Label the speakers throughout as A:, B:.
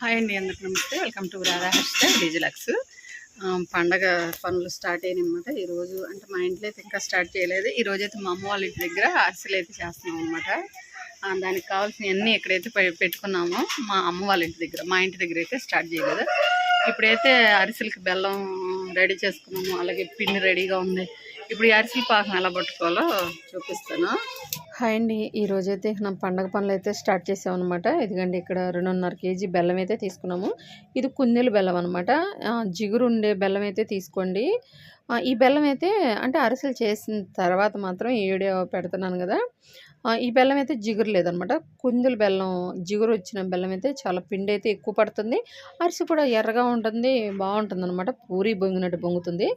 A: Hi అండి అందరికి నమస్తే. వెల్కమ్ టు రాధా హెయిర్ డీజిలక్స్. పండగ పనులు స్టార్ట్ అయినాయన్నమాట. ఈరోజు అంటే మా ఇంట్లో అయితే ఇంకా స్టార్ట్ చేయలేదు. ఈ రోజు అయితే మా అమ్మ వాళ్ళ ఇంటి దగ్గర అరిసెలు అయితే చేస్తున్నాం అనమాట దానికి కావాల్సినవన్నీ ఎక్కడైతే పెట్టుకున్నామో మా అమ్మ వాళ్ళ ఇంటి దగ్గర మా ఇంటి దగ్గర అయితే స్టార్ట్ చేయలేదు. ఇప్పుడైతే అరిసెలకి బెల్లం రెడీ చేసుకున్నాము. అలాగే పిండి రెడీగా ఉంది. ఇప్పుడు ఈ అరిసెల పాకం ఎలా పట్టుకోవాలో చూపిస్తాను. హాయ్ అండి ఈరోజు అయితే నా పండగ పనులు అయితే స్టార్ట్ చేసామన్నమాట. అనమాట ఇదిగండి ఇక్కడ రెండున్నర కేజీ బెల్లం అయితే తీసుకున్నాము. ఇది కుందేలు బెల్లం అనమాట జిగురు ఉండే బెల్లం అయితే తీసుకోండి. ఈ బెల్లం అయితే అంటే అరిసెలు చేసిన తర్వాత మాత్రం ఈ వీడియో పెడుతున్నాను కదా. ఈ బెల్లం అయితే జిగురు లేదనమాట. కుందులు బెల్లం జిగురు వచ్చిన బెల్లం అయితే చాలా పిండి అయితే ఎక్కువ పడుతుంది. అరిసె కూడా ఎర్రగా ఉంటుంది బాగుంటుంది అనమాట పూరి బొంగినట్టు బొంగుతుంది.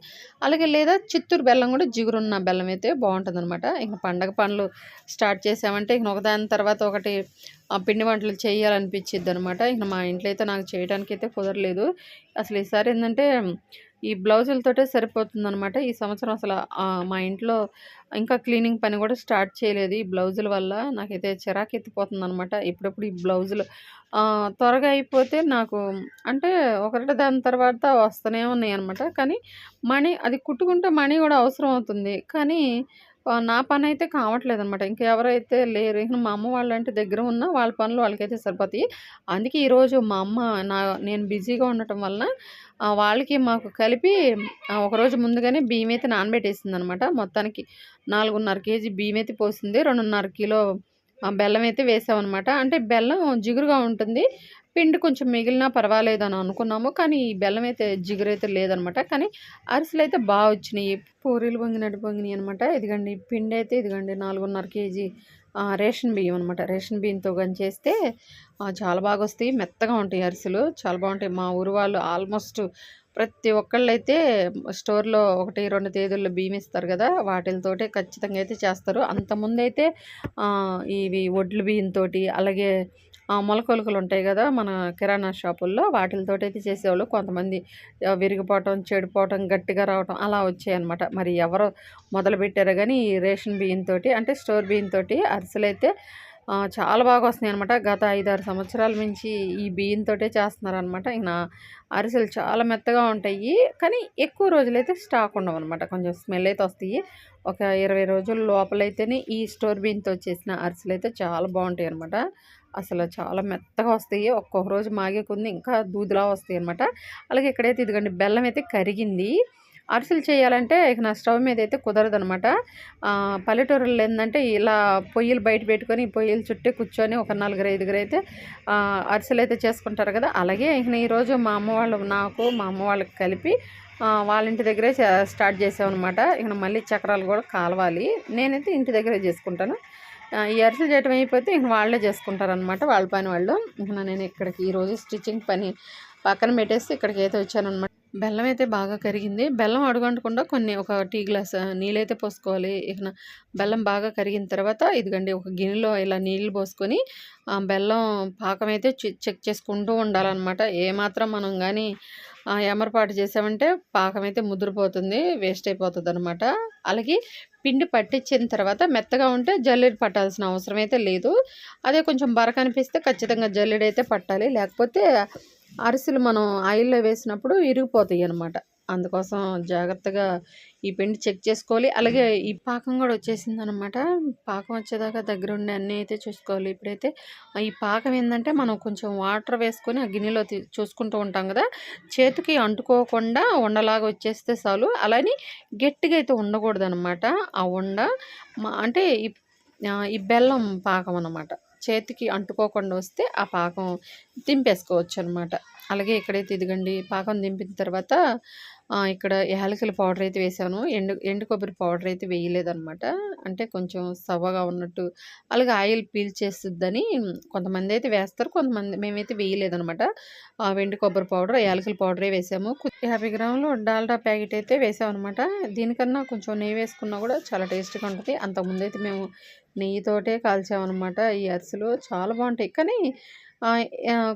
A: అలాగే లేదా చిత్తూరు బెల్లం కూడా జిగురున్న బెల్లం అయితే బాగుంటుంది అనమాట ఇంక పండగ పనులు స్టార్ట్ చేసామంటే ఇంక ఒకదాని తర్వాత ఒకటి ఆ పిండి వంటలు చేయాలనిపించిద్ది అనమాట ఇంక మా ఇంట్లో అయితే నాకు చేయడానికి అయితే కుదరలేదు. అసలు ఈసారి ఏంటంటే ఈ బ్లౌజులతోటే సరిపోతుంది అనమాట ఈ సంవత్సరం అసలు మా ఇంట్లో ఇంకా క్లీనింగ్ పని కూడా స్టార్ట్ చేయలేదు ఈ బ్లౌజుల వల్ల. నాకైతే చిరాకు ఎత్తిపోతుంది అనమాట ఇప్పుడప్పుడు ఈ బ్లౌజులు. త్వరగా అయిపోతే నాకు అంటే ఒకటి దాని తర్వాత వస్తూనే ఉన్నాయి అనమాట కానీ మనీ అది కుట్టుకుంటే మనీ కూడా అవసరం అవుతుంది. కానీ నా పని అయితే కావట్లేదు అనమాట ఇంకెవరైతే లేరు ఇంకా మా అమ్మ వాళ్ళంటే దగ్గర ఉన్న వాళ్ళ పనులు వాళ్ళకైతే సరిపోతాయి. అందుకే ఈరోజు మా అమ్మ నా నేను బిజీగా ఉండటం వలన వాళ్ళకి మాకు కలిపి ఒకరోజు ముందుగానే బియ్యం అయితే నానబెట్టేసింది అనమాట మొత్తానికి నాలుగున్నర కేజీ బియ్యం అయితే పోసింది. రెండున్నర కిలో ఆ, బెల్లం అయితే వేసామన్నమాట అంటే బెల్లం జిగురుగా ఉంటుంది. పిండి కొంచెం మిగిలినా పర్వాలేదు అని అనుకున్నాము. కానీ ఈ బెల్లం అయితే జిగురైతే లేదనమాట. కానీ అరిసెలు అయితే బాగా వచ్చినాయి. పూరీలు పొంగినట్టు పొంగినాయి అనమాట. ఇదిగండి పిండి అయితే ఇదిగండి నాలుగున్నర కేజీ రేషన్ బియ్యం అనమాట. రేషన్ బియ్యంతో కానీ చేస్తే చాలా బాగా వస్తాయి. మెత్తగా ఉంటాయి అరిసెలు. చాలా బాగుంటాయి. మా ఊరు వాళ్ళు ఆల్మోస్ట్ ప్రతి ఒక్కళ్ళు అయితే స్టోర్లో ఒకటి రెండు తేదీల్లో బియ్యం ఇస్తారు కదా వాటితోటే ఖచ్చితంగా అయితే చేస్తారు. అంతకుముందు అయితే ఇవి వడ్లు బియ్యంతో అలాగే మొలకొలుకలు ఉంటాయి కదా మన కిరాణా షాపుల్లో వాటితోటి అయితే చేసేవాళ్ళు. కొంతమంది విరిగిపోవటం చెడిపోవటం గట్టిగా రావటం అలా వచ్చాయన్నమాట. మరి ఎవరు మొదలు పెట్టారో కానీ ఈ రేషన్ బియ్యంతో అంటే స్టోర్ బియ్యంతో అరిసెలైతే చాలా బాగా వస్తున్నాయి అనమాట గత ఐదారు సంవత్సరాల నుంచి ఈ బియ్యంతోటే చేస్తున్నారనమాట నా అరిసెలు చాలా మెత్తగా ఉంటాయి. కానీ ఎక్కువ రోజులైతే స్టాక్ ఉండవు అనమాట కొంచెం స్మెల్ అయితే వస్తాయి. ఒక ఇరవై రోజుల లోపలైతేనే ఈ స్టోర్ బియ్యంతో చేసిన అరిసెలు అయితే చాలా బాగుంటాయి అనమాట అసలు చాలా మెత్తగా వస్తాయి. ఒక్కొక్క రోజు మాగే కొంది ఇంకా దూదిలా వస్తాయి అనమాట అలాగే ఇక్కడైతే ఇదిగండి బెల్లం అయితే కరిగింది. అరిసెలు చేయాలంటే ఇక నా స్టవ్ మీద అయితే కుదరదు అనమాట పల్లెటూరులో ఏంటంటే ఇలా పొయ్యిలు బయట పెట్టుకొని పొయ్యిలు పొయ్యిల చుట్టూ కూర్చొని ఒక నలుగురు ఐదుగురు అయితే అరిసెలు అయితే చేసుకుంటారు కదా. అలాగే ఇక ఈరోజు మా అమ్మ వాళ్ళు నాకు మా అమ్మ వాళ్ళకి కలిపి వాళ్ళ ఇంటి దగ్గరే స్టార్ట్ చేసామన్నమాట. ఇక మళ్ళీ చక్రాలు కూడా కాలవాలి. నేనైతే ఇంటి దగ్గరే చేసుకుంటాను. ఈ అరిసెలు చేయటం అయిపోతే ఇంక వాళ్ళే చేసుకుంటారనమాట వాళ్ళ పని వాళ్ళు. ఇంకా నేను ఇక్కడికి ఈరోజు స్టిచ్చింగ్ పని పక్కన పెట్టేసి ఇక్కడికి అయితే వచ్చానమాట బెల్లం అయితే బాగా కరిగింది. బెల్లం అడుగంటకుండా కొన్ని ఒక టీ గ్లాస్ నీళ్ళైతే పోసుకోవాలి. ఇక బెల్లం బాగా కరిగిన తర్వాత ఇదిగండి ఒక గిన్నెలో ఇలా నీళ్ళు పోసుకొని బెల్లం పాకం అయితే చెక్ చేసుకుంటూ ఉండాలన్నమాట. ఏమాత్రం మనం కానీ ఎమరపాటు చేసామంటే పాకం అయితే ముదిరిపోతుంది వేస్ట్ అయిపోతుంది అనమాట అలాగే పిండి పట్టించిన తర్వాత మెత్తగా ఉంటే జల్లెడ పట్టాల్సిన అవసరం అయితే లేదు. అదే కొంచెం బరక అనిపిస్తే ఖచ్చితంగా జల్లెడ అయితే పట్టాలి. లేకపోతే అరిసెలు మనం ఆయిల్లో వేసినప్పుడు ఇరిగిపోతాయి అనమాట అందుకోసం జాగ్రత్తగా ఈ పిండి చెక్ చేసుకోవాలి. అలాగే ఈ పాకం కూడా వచ్చేసింది అనమాట పాకం వచ్చేదాకా దగ్గర ఉండి అన్నీ అయితే చూసుకోవాలి. ఇప్పుడైతే ఈ పాకం ఏంటంటే మనం కొంచెం వాటర్ వేసుకొని ఆ గిన్నెలో చూసుకుంటూ ఉంటాం కదా. చేతికి అంటుకోకుండా ఉండలాగా వచ్చేస్తే చాలు. అలానే గట్టిగా అయితే ఉండకూడదు అనమాట ఆ ఉండ అంటే ఈ బెల్లం పాకం అన్నమాట. చేతికి అంటుకోకుండా వస్తే ఆ పాకం దింపేసుకోవచ్చు అనమాట అలాగే ఇక్కడైతే ఇదిగండి పాకం దింపిన తర్వాత ఇక్కడ యాలకుల పౌడర్ అయితే వేసాను. ఎండు ఎండు కొబ్బరి పౌడర్ అయితే వేయలేదనమాట అంటే కొంచెం సవ్వగా ఉన్నట్టు అలాగే ఆయిల్ పీల్ చేస్తుందని కొంతమంది అయితే వేస్తారు. కొంతమంది మేమైతే వేయలేదనమాట ఆ కొబ్బరి పౌడర్ యాలకుల పౌడరే వేసాము. యాభై గ్రాములు డాల్డా ప్యాకెట్ అయితే వేసామన్నమాట. దీనికన్నా కొంచెం నెయ్యి వేసుకున్నా కూడా చాలా టేస్ట్గా ఉంటుంది. అంతకుముందు అయితే మేము నెయ్యితోటే కాల్చామన్నమాట ఈ అరిసెలు. చాలా బాగుంటాయి. కానీ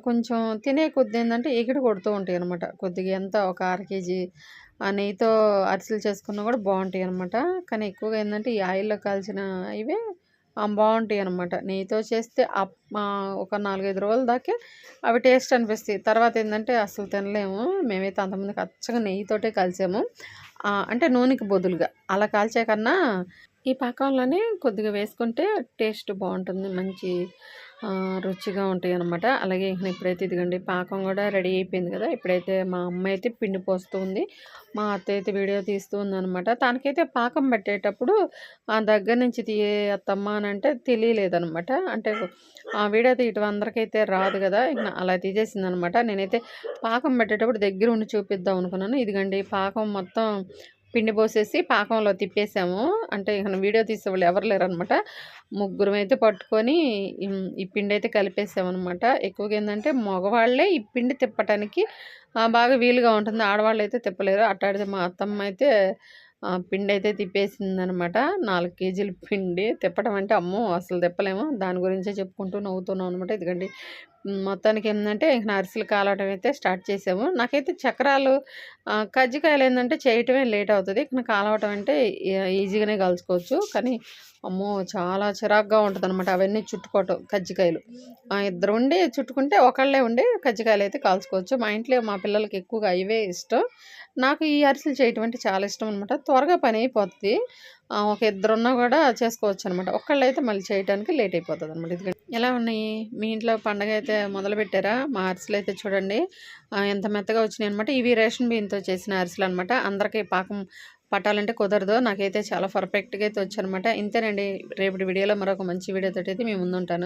A: కొంచెం తినే కొద్ది ఏంటంటే ఎగిడి కొడుతూ ఉంటాయి అనమాట కొద్దిగా ఎంత ఒక అర కేజీ ఆ నెయ్యితో అరిసెలు చేసుకున్నా కూడా బాగుంటాయి అనమాట కానీ ఎక్కువగా ఏంటంటే ఈ ఆయిల్లో కాల్చిన ఇవే బాగుంటాయి అనమాట. నెయ్యితో చేస్తే అప్ ఒక 4, 5 రోజుల దాకా అవి టేస్ట్ అనిపిస్తాయి. తర్వాత ఏంటంటే అసలు తినలేము. మేమైతే అంతమందికి అచ్చగా నెయ్యితోటే కాల్చాము. అంటే నూనెకి బదులుగా. అలా కాల్చే కన్నా ఈ పాకంలోనే కొద్దిగా వేసుకుంటే టేస్ట్ బాగుంటుంది మంచి రుచిగా ఉంటాయి అనమాట అలాగే ఇక ఇప్పుడైతే ఇదిగోండి పాకం కూడా రెడీ అయిపోయింది కదా ఇప్పుడైతే మా అమ్మ అయితే పిండి పోస్తుంది మా అత్త అయితే వీడియో తీస్తూ ఉందనమాట. తనకైతే పాకం పెట్టేటప్పుడు ఆ దగ్గర నుంచి తీయే అత్తమ్మ అని అంటే తెలియలేదనమాట. అంటే ఆ వీడియో తీయటం అందరికైతే రాదు కదా ఇక అలా తీసేసిందనమాట. నేనైతే పాకం పెట్టేటప్పుడు దగ్గర ఉండి చూపిద్దాం అనుకున్నాను. ఇదిగోండి పాకం మొత్తం పిండి పోసేసి పాకంలో తిప్పేసాము. అంటే ఇక వీడియో తీసేవాళ్ళు ఎవరు లేరనమాట. అయితే పట్టుకొని ఈ పిండి అయితే కలిపేసామనమాట. ఎక్కువగా ఏంటంటే మగవాళ్ళే ఈ పిండి తిప్పటానికి బాగా వీలుగా ఉంటుంది. ఆడవాళ్ళు అయితే తిప్పలేరు. అట్టాడితే మా అత్తమ్మ అయితే పిండి అయితే తిప్పేసిందనమాట. నాలుగు కేజీల పిండి తిప్పడం అంటే అమ్మో! అసలు తిప్పలేము. దాని గురించే చెప్పుకుంటూ నవ్వుతున్నాం అనమాట. ఎందుకంటే మొత్తానికి ఏంటంటే ఇంక అరిసెలు కాలడం అయితే స్టార్ట్ చేసాము. నాకైతే చక్రాలు కజ్జికాయలు ఏంటంటే చేయటమే లేట్ అవుతుంది ఇక కాలవటం అంటే ఈజీగానే కాల్చుకోవచ్చు. కానీ అమ్మో! చాలా చిరాగ్గా ఉంటుంది అనమాట అవన్నీ చుట్టుకోవటం కజ్జికాయలు. ఇద్దరు ఉండి చుట్టుకుంటే ఒకళ్ళే ఉండి కజ్జికాయలు అయితే కాల్చుకోవచ్చు. మా ఇంట్లో మా పిల్లలకి ఎక్కువగా ఇవే ఇష్టం. నాకు ఈ అరిసెలు చేయటం అంటే చాలా ఇష్టం అనమాట. త్వరగా పని అయిపోతుంది ఒక ఇద్దరున్నా అనమాట ఒక్కళ్ళు అయితే మళ్ళీ చేయటానికి లేట్ అయిపోతదనమాట. ఇదిగోండి ఎలా ఉన్నాయి? మీ ఇంట్లో పండగ అయితే మొదలు పెట్టారా మా అరిసెలైతే చూడండి ఎంత మెత్తగా వచ్చినాయి అనమాట ఇవి రేషన్ బియ్యంతో చేసిన అరిసెలనమాట. అందరికీ పాకం పట్టాలంటే కుదరదు. నాకైతే చాలా పర్ఫెక్ట్‌గా అయితే వచ్చనమాట. ఇంతేనండి. రేపటి వీడియోలో మరొక మంచి వీడియోతో అయితే మేము ముందుంటాను.